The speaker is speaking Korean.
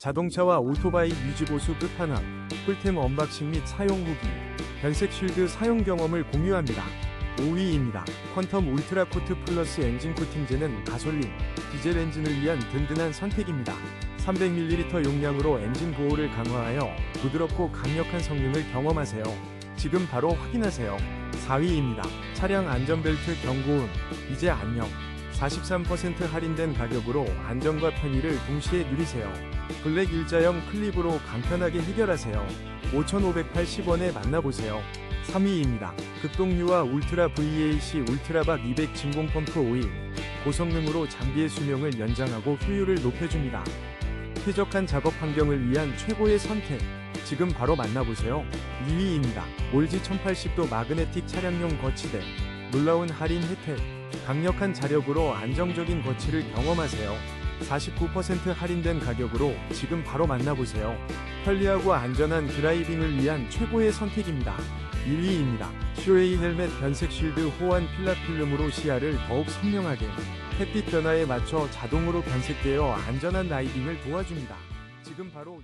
자동차와 오토바이 유지보수 끝판왕, 꿀템 언박싱 및 사용 후기, 변색 쉴드 사용 경험을 공유합니다. 5위입니다. 퀀텀 울트라 코트 플러스 엔진 코팅제는 가솔린, 디젤 엔진을 위한 든든한 선택입니다. 300ml 용량으로 엔진 보호를 강화하여 부드럽고 강력한 성능을 경험하세요. 지금 바로 확인하세요. 4위입니다. 차량 안전벨트 경고음, 이제 안녕. 43% 할인된 가격으로 안전과 편의를 동시에 누리세요. 블랙 일자형 클립으로 간편하게 해결하세요. 5,580원에 만나보세요. 3위입니다. 극동유와 울트라 VAC 울트라박 200 진공 펌프 오일. 고성능으로 장비의 수명을 연장하고 효율을 높여줍니다. 쾌적한 작업 환경을 위한 최고의 선택. 지금 바로 만나보세요. 2위입니다. 올지 1080도 마그네틱 차량용 거치대. 놀라운 할인 혜택. 강력한 자력으로 안정적인 거치를 경험하세요. 49% 할인된 가격으로 지금 바로 만나보세요. 편리하고 안전한 드라이빙을 위한 최고의 선택입니다. 1위입니다. 쇼웨이 헬멧 변색 쉴드 호환 필라 필름으로 시야를 더욱 선명하게 햇빛 변화에 맞춰 자동으로 변색되어 안전한 라이딩을 도와줍니다. 지금 바로